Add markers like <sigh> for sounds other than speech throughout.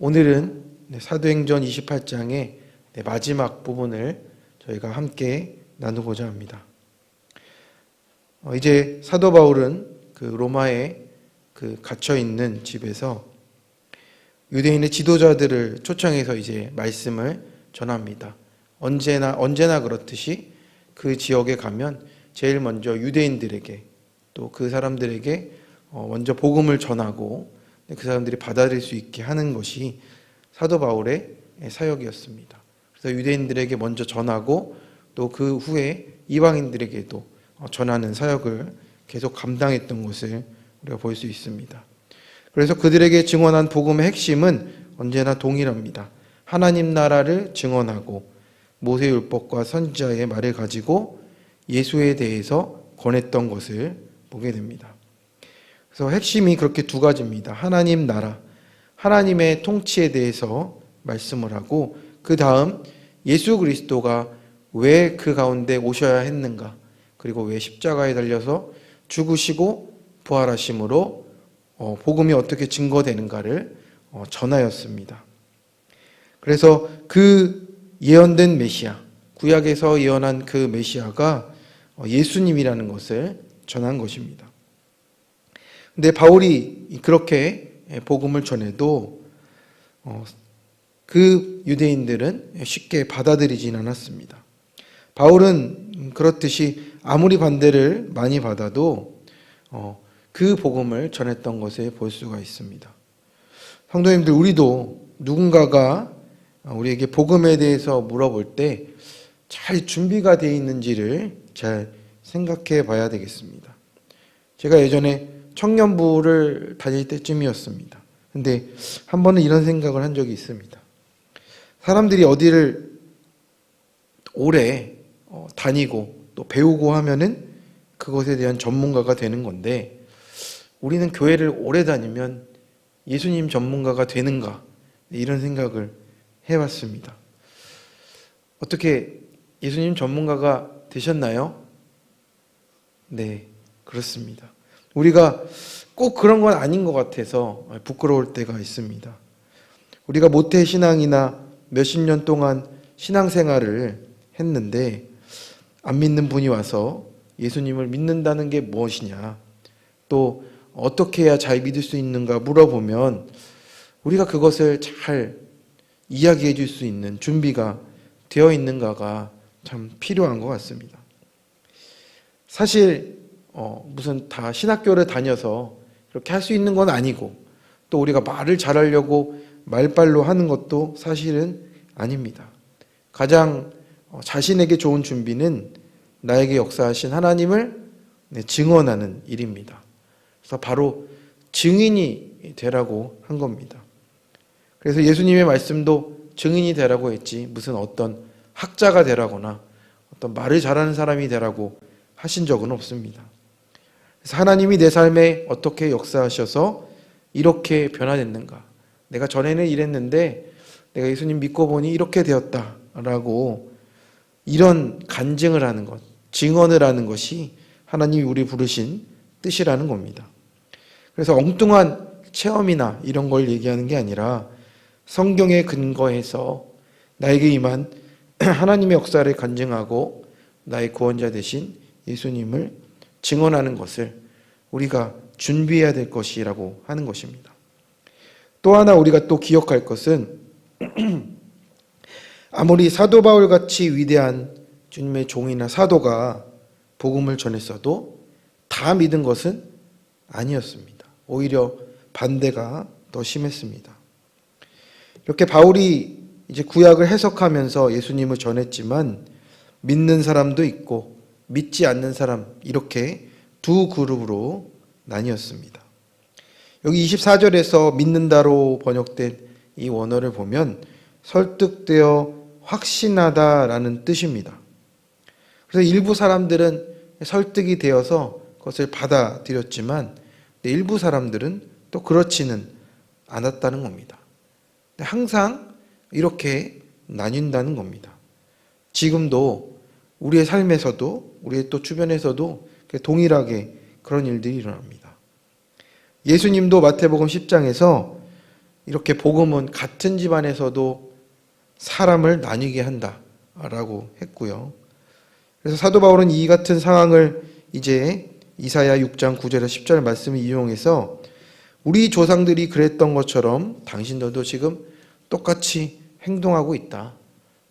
오늘은 네, 사도행전 28장의 네, 마지막 부분을 저희가 함께 나누고자 합니다. 어, 이제 사도 바울은 그 로마에 그 갇혀 있는 집에서 유대인의 지도자들을 초청해서 이제 말씀을 전합니다. 언제나 언제나 그렇듯이 그 지역에 가면 제일 먼저 유대인들에게 또 그 사람들에게 어, 먼저 복음을 전하고 그 사람들이 받아들일 수 있게 하는 것이 사도 바울의 사역이었습니다. 그래서 유대인들에게 먼저 전하고 또 그 후에 이방인들에게도 어, 전하는 사역을 계속 감당했던 것을 우리가 볼 수 있습니다. 그래서 그들에게 증언한 복음의 핵심은 언제나 동일합니다. 하나님 나라를 증언하고 모세 율법과 선지자의 말을 가지고 예수에 대해서 권했던 것을 보게 됩니다. 그래서 핵심이 그렇게 두 가지입니다. 하나님 나라, 하나님의 통치에 대해서 말씀을 하고 그 다음 예수 그리스도가 왜 그 가운데 오셔야 했는가, 그리고 왜 십자가에 달려서 죽으시고 부활하심으로 어, 복음이 어떻게 증거되는가를 어, 전하였습니다. 그래서 그 예언된 메시아, 구약에서 예언한 그 메시아가 어, 예수님이라는 것을 전한 것입니다. 근데 바울이 그렇게 복음을 전해도 어, 그 유대인들은 쉽게 받아들이진 않았습니다. 바울은 그렇듯이 아무리 반대를 많이 받아도 어, 그 복음을 전했던 것을 볼 수가 있습니다. 성도님들, 우리도 누군가가 우리에게 복음에 대해서 물어볼 때 잘 준비가 되어 있는지를 잘 생각해 봐야 되겠습니다. 제가 예전에 청년부를 다닐 때쯤이었습니다. 근데 한 번은 이런 생각을 한 적이 있습니다. 사람들이 어디를 오래 어, 다니고 또 배우고 하면은 그것에 대한 전문가가 되는 건데 우리는 교회를 오래 다니면 예수님 전문가가 되는가 이런 생각을 해봤습니다. 어떻게 예수님 전문가가 되셨나요? 네, 그렇습니다. 우리가 꼭 그런 건 아닌 것 같아서 부끄러울 때가 있습니다. 우리가 모태 신앙이나 몇십 년 동안 신앙생활을 했는데 안 믿는 분이 와서 예수님을 믿는다는 게 무엇이냐, 또 어떻게 해야 잘 믿을 수 있는가 물어보면 우리가 그것을 잘 이야기해 줄 수 있는 준비가 되어 있는가가 참 필요한 것 같습니다. 사실 어, 무슨 다 신학교를 다녀서 그렇게 할 수 있는 건 아니고 또 우리가 말을 잘하려고 말빨로 하는 것도 사실은 아닙니다. 가장 어, 자신에게 좋은 준비는 나에게 역사하신 하나님을 네, 증언하는 일입니다. 그래서 바로 증인이 되라고 한 겁니다. 그래서 예수님의 말씀도 증인이 되라고 했지 무슨 어떤 학자가 되라거나 어떤 말을 잘하는 사람이 되라고 하신 적은 없습니다. 하나님이 내 삶에 어떻게 역사하셔서 이렇게 변화됐는가? 내가 전에는 이랬는데 내가 예수님 믿고 보니 이렇게 되었다라고 이런 간증을 하는 것, 증언을 하는 것이 하나님이 우리 부르신 뜻이라는 겁니다. 그래서 엉뚱한 체험이나 이런 걸 얘기하는 게 아니라 성경에 근거해서 나에게 임한 <clears throat> 하나님의 역사를 간증하고 나의 구원자 되신 예수님을 증언하는 것을 우리가 준비해야 될 것이라고 하는 것입니다. 또 하나 우리가 또 기억할 것은 <clears throat> 아무리 사도 바울 같이 위대한 주님의 종이나 사도가 복음을 전했어도 다 믿은 것은 아니었습니다. 오히려 반대가 더 심했습니다. 이렇게 바울이 이제 구약을 해석하면서 예수님을 전했지만 믿는 사람도 있고 믿지 않는 사람 이렇게 두 그룹으로 나뉘었습니다. 여기 24절에서 믿는다로 번역된 이 원어를 보면 설득되어 확신하다라는 뜻입니다. 그래서 일부 사람들은 설득이 되어서 그것을 받아들였지만 일부 사람들은 또 그렇지는 않았다는 겁니다. 항상 이렇게 나뉜다는 겁니다. 지금도 우리의 삶에서도 우리의 또 주변에서도 동일하게 그런 일들이 일어납니다. 예수님도 마태복음 10장에서 이렇게 복음은 같은 집안에서도 사람을 나뉘게 한다라고 했고요. 그래서 사도 바울은 이 같은 상황을 이제 이사야 6장 9절에 10절 말씀을 이용해서 우리 조상들이 그랬던 것처럼 당신들도 지금 똑같이 행동하고 있다.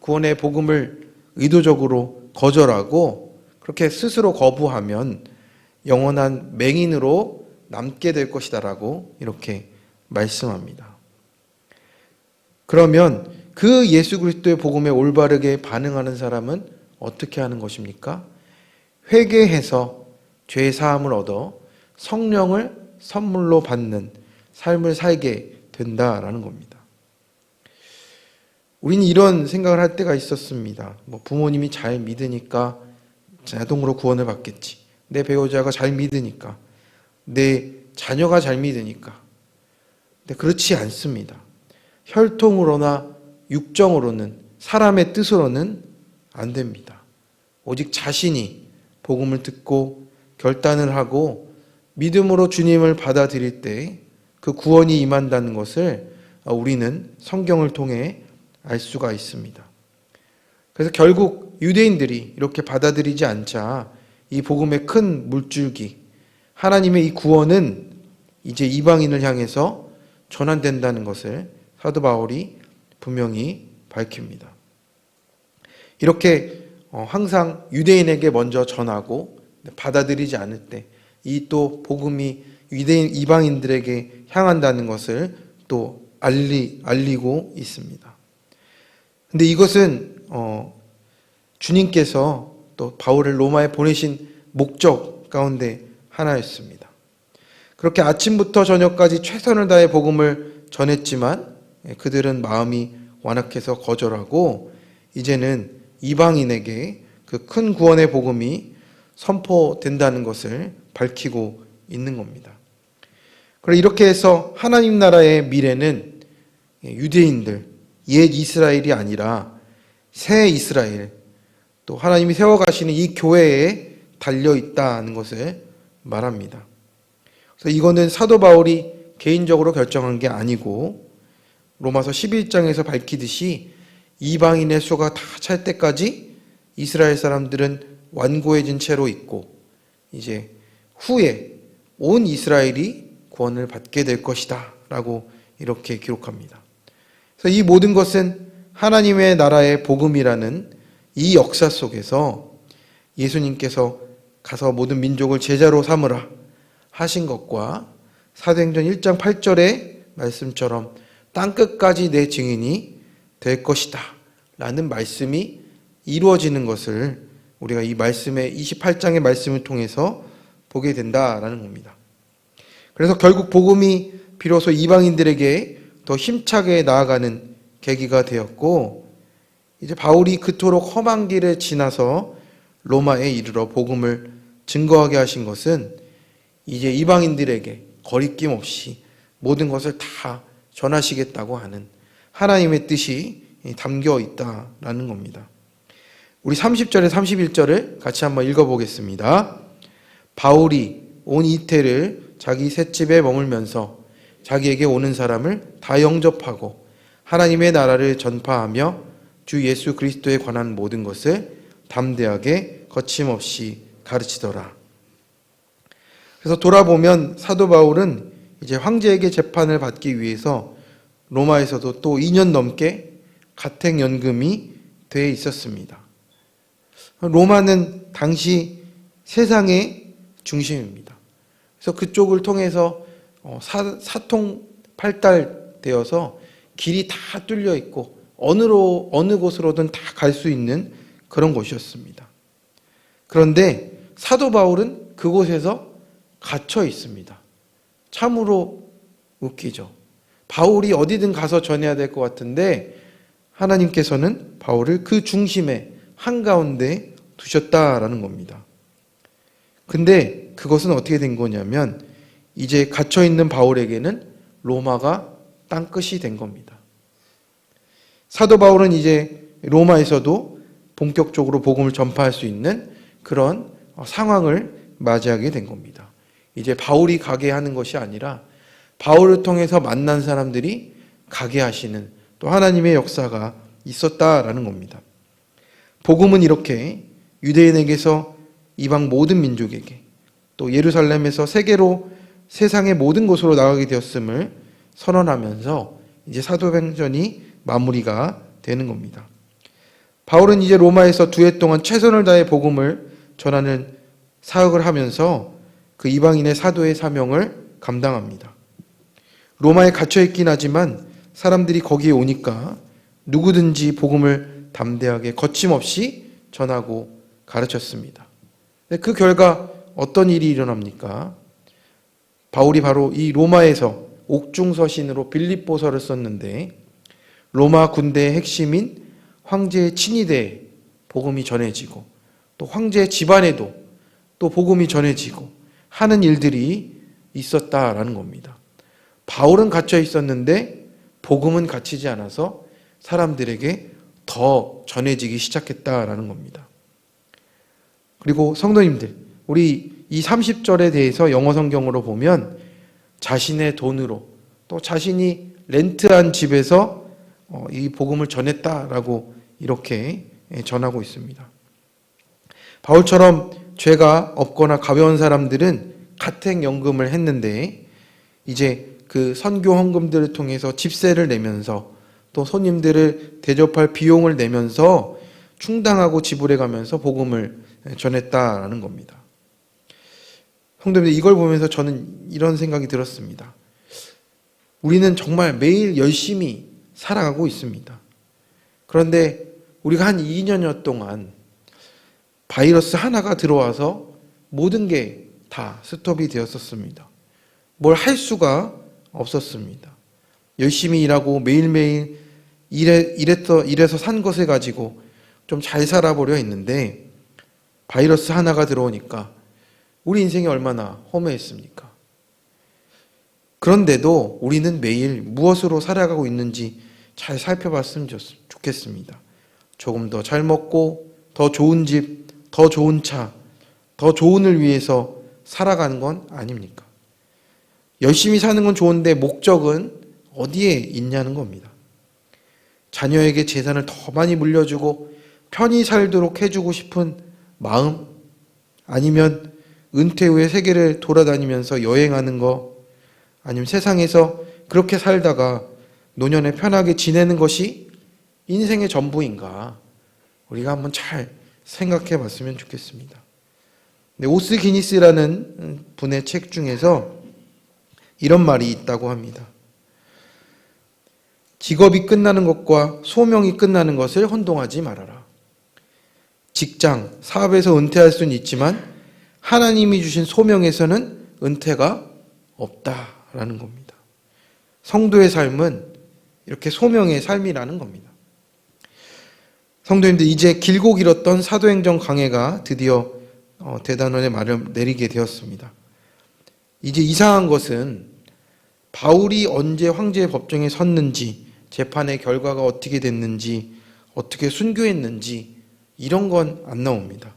구원의 복음을 의도적으로 거절하고 그렇게 스스로 거부하면 영원한 맹인으로 남게 될 것이다라고 이렇게 말씀합니다. 그러면 그 예수 그리스도의 복음에 올바르게 반응하는 사람은 어떻게 하는 것입니까? 회개해서 죄 사함을 얻어 성령을 선물로 받는 삶을 살게 된다라는 겁니다. 우리는 이런 생각을 할 때가 있었습니다. 뭐 부모님이 잘 믿으니까 자동으로 구원을 받겠지. 내 배우자가 잘 믿으니까. 내 자녀가 잘 믿으니까. 근데 그렇지 않습니다. 혈통으로나 육정으로는 사람의 뜻으로는 안 됩니다. 오직 자신이 복음을 듣고 결단을 하고 믿음으로 주님을 받아들일 때 그 구원이 임한다는 것을 우리는 성경을 통해 알 수가 있습니다. 그래서 결국 유대인들이 이렇게 받아들이지 않자 이 복음의 큰 물줄기, 하나님의 이 구원은 이제 이방인을 향해서 전환된다는 것을 사도 바울이 분명히 밝힙니다. 이렇게 어, 항상 유대인에게 먼저 전하고 받아들이지 않을 때 이 또 복음이 유대인 이방인들에게 향한다는 것을 또 알리 알리고 있습니다. 근데 이것은 어, 주님께서 또 바울을 로마에 보내신 목적 가운데 하나였습니다. 그렇게 아침부터 저녁까지 최선을 다해 복음을 전했지만 예, 그들은 마음이 완악해서 거절하고 이제는 이방인에게 그 큰 구원의 복음이 선포된다는 것을 밝히고 있는 겁니다. 그리고 이렇게 해서 하나님 나라의 미래는 유대인들, 옛 이스라엘이 아니라 새 이스라엘, 또 하나님이 세워가시는 이 교회에 달려 있다는 것을 말합니다. 그래서 이거는 사도 바울이 개인적으로 결정한 게 아니고 로마서 11장에서 밝히듯이 이방인의 수가 다 찰 때까지 이스라엘 사람들은 완고해진 채로 있고 이제 후에 온 이스라엘이 구원을 받게 될 것이다 라고 이렇게 기록합니다. 그래서 이 모든 것은 하나님의 나라의 복음이라는 이 역사 속에서 예수님께서 가서 모든 민족을 제자로 삼으라 하신 것과 사도행전 1장 8절의 말씀처럼 땅 끝까지 내 증인이 될 것이다 라는 말씀이 이루어지는 것을 우리가 이 말씀의 28장의 말씀을 통해서 보게 된다라는 겁니다. 그래서 결국 복음이 비로소 이방인들에게 더 힘차게 나아가는 계기가 되었고 이제 바울이 그토록 험한 길을 지나서 로마에 이르러 복음을 증거하게 하신 것은 이제 이방인들에게 거리낌 없이 모든 것을 다 전하시겠다고 하는 하나님의 뜻이 담겨 있다라는 겁니다. 우리 30절에 31절을 같이 한번 읽어보겠습니다. 바울이 온 이태를 자기 셋집에 머물면서 자기에게 오는 사람을 다 영접하고 하나님의 나라를 전파하며 주 예수 그리스도에 관한 모든 것을 담대하게 거침없이 가르치더라. 그래서 돌아보면 사도 바울은 이제 황제에게 재판을 받기 위해서 로마에서도 또 2년 넘게 가택연금이 돼 있었습니다. 로마는 당시 세상의 중심입니다. 그래서 그쪽을 통해서 어, 사, 사통팔달 되어서 길이 다 뚫려 있고 어느로 어느 곳으로든 다 갈 수 있는 그런 곳이었습니다. 그런데 사도 바울은 그곳에서 갇혀 있습니다. 참으로 웃기죠. 바울이 어디든 가서 전해야 될 것 같은데 하나님께서는 바울을 그 중심에 한가운데 두셨다라는 겁니다. 근데 그것은 어떻게 된 거냐면 이제 갇혀 있는 바울에게는 로마가 땅끝이 된 겁니다. 사도 바울은 이제 로마에서도 본격적으로 복음을 전파할 수 있는 그런 상황을 맞이하게 된 겁니다. 이제 바울이 가게 하는 것이 아니라 바울을 통해서 만난 사람들이 가게 하시는 또 하나님의 역사가 있었다라는 겁니다. 복음은 이렇게 유대인에게서 이방 모든 민족에게 또 예루살렘에서 세계로 세상의 모든 곳으로 나가게 되었음을 선언하면서 이제 사도행전이 마무리가 되는 겁니다. 바울은 이제 로마에서 두 해 동안 최선을 다해 복음을 전하는 사역을 하면서 그 이방인의 사도의 사명을 감당합니다. 로마에 갇혀 있긴 하지만 사람들이 거기에 오니까 누구든지 복음을 담대하게 거침없이 전하고 가르쳤습니다. 그 결과 어떤 일이 일어납니까? 바울이 바로 이 로마에서 옥중서신으로 빌립보서를 썼는데 로마 군대의 핵심인 황제의 친위대에 복음이 전해지고 또 황제의 집안에도 또 복음이 전해지고 하는 일들이 있었다라는 겁니다. 바울은 갇혀 있었는데 복음은 갇히지 않아서 사람들에게 더 전해지기 시작했다라는 겁니다. 그리고 성도님들, 우리 이 30절에 대해서 영어 성경으로 보면 자신의 돈으로 또 자신이 렌트한 집에서 어, 이 복음을 전했다라고 이렇게 예, 전하고 있습니다. 바울처럼 죄가 없거나 가벼운 사람들은 가택연금을 했는데 이제 그 선교 헌금들을 통해서 집세를 내면서 또 손님들을 대접할 비용을 내면서 충당하고 지불해 가면서 복음을 전했다라는 겁니다. 성도님들 이걸 보면서 저는 이런 생각이 들었습니다. 우리는 정말 매일 열심히 살아가고 있습니다. 그런데 우리가 한 2년여 동안 바이러스 하나가 들어와서 모든 게 다 스톱이 되었었습니다. 뭘 할 수가 없었습니다. 열심히 일하고 매일매일 일해, 일해서, 일해서 산 것을 가지고 좀 잘 살아보려 했는데 바이러스 하나가 들어오니까 우리 인생이 얼마나 허무했습니까? 그런데도 우리는 매일 무엇으로 살아가고 있는지 잘 살펴봤으면 좋겠습니다. 조금 더 잘 먹고, 더 좋은 집, 더 좋은 차, 더 좋은을 위해서 살아가는 건 아닙니까? 열심히 사는 건 좋은데 목적은 어디에 있냐는 겁니다. 자녀에게 재산을 더 많이 물려주고 편히 살도록 해주고 싶은 마음 아니면 은퇴 후에 세계를 돌아다니면서 여행하는 거 아니면 세상에서 그렇게 살다가 노년에 편하게 지내는 것이 인생의 전부인가 우리가 한번 잘 생각해 봤으면 좋겠습니다. 네, 오스 기니스라는 분의 책 중에서 이런 말이 있다고 합니다. 직업이 끝나는 것과 소명이 끝나는 것을 혼동하지 말아라. 직장, 사업에서 은퇴할 수는 있지만 하나님이 주신 소명에서는 은퇴가 없다라는 겁니다. 성도의 삶은 이렇게 소명의 삶이라는 겁니다. 성도님들 이제 길고 길었던 사도행전 강해가 드디어 어, 대단원의 말을 내리게 되었습니다. 이제 이상한 것은 바울이 언제 황제의 법정에 섰는지 재판의 결과가 어떻게 됐는지 어떻게 순교했는지 이런 건 안 나옵니다.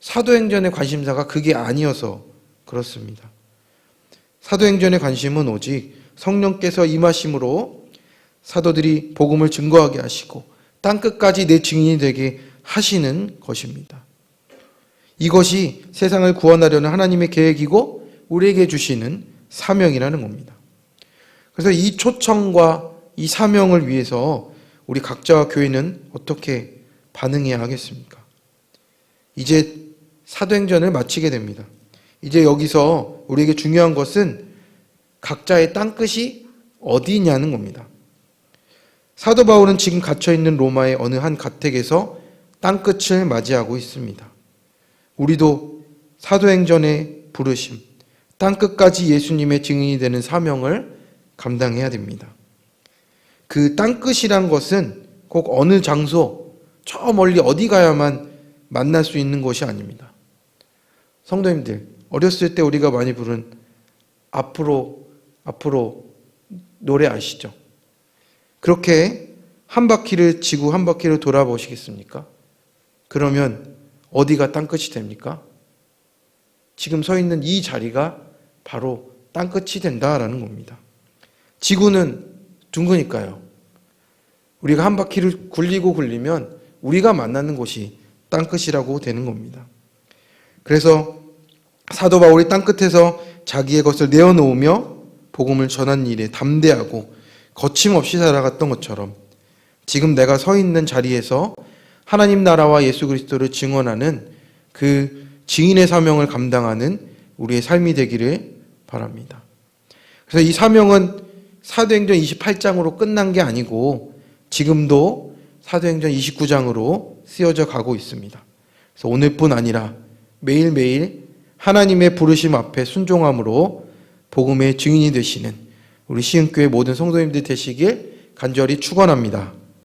사도행전의 관심사가 그게 아니어서 그렇습니다. 사도행전의 관심은 오직 성령께서 임하심으로 사도들이 복음을 증거하게 하시고 땅 끝까지 내 증인이 되게 하시는 것입니다. 이것이 세상을 구원하려는 하나님의 계획이고 우리에게 주시는 사명이라는 겁니다. 그래서 이 초청과 이 사명을 위해서 우리 각자와 교회는 어떻게 반응해야 하겠습니까? 이제 사도행전을 마치게 됩니다. 이제 여기서 우리에게 중요한 것은 각자의 땅끝이 어디냐는 겁니다. 사도 바울은 지금 갇혀 있는 로마의 어느 한 가택에서 땅끝을 맞이하고 있습니다. 우리도 사도행전의 부르심, 땅끝까지 예수님의 증인이 되는 사명을 감당해야 됩니다. 그 땅끝이란 것은 꼭 어느 장소, 저 멀리 어디 가야만 만날 수 있는 것이 아닙니다. 성도님들, 어렸을 때 우리가 많이 부른 앞으로, 앞으로 노래 아시죠? 그렇게 한 바퀴를 지구 한 바퀴를 돌아보시겠습니까? 그러면 어디가 땅끝이 됩니까? 지금 서 있는 이 자리가 바로 땅끝이 된다라는 겁니다. 지구는 둥그니까요. 우리가 한 바퀴를 굴리고 굴리면 우리가 만나는 곳이 땅끝이라고 되는 겁니다. 그래서 사도 바울이 땅끝에서 자기의 것을 내어놓으며 복음을 전한 일에 담대하고 거침없이 살아갔던 것처럼 지금 내가 서 있는 자리에서 하나님 나라와 예수 그리스도를 증언하는 그 증인의 사명을 감당하는 우리의 삶이 되기를 바랍니다. 그래서 이 사명은 사도행전 28장으로 끝난 게 아니고 지금도 사도행전 29장으로 쓰여져 가고 있습니다. 그래서 오늘뿐 아니라 매일매일 하나님의 부르심 앞에 순종함으로 복음의 증인이 되시는 우리 시흥교회 모든 성도님들 되시길 간절히 축원합니다.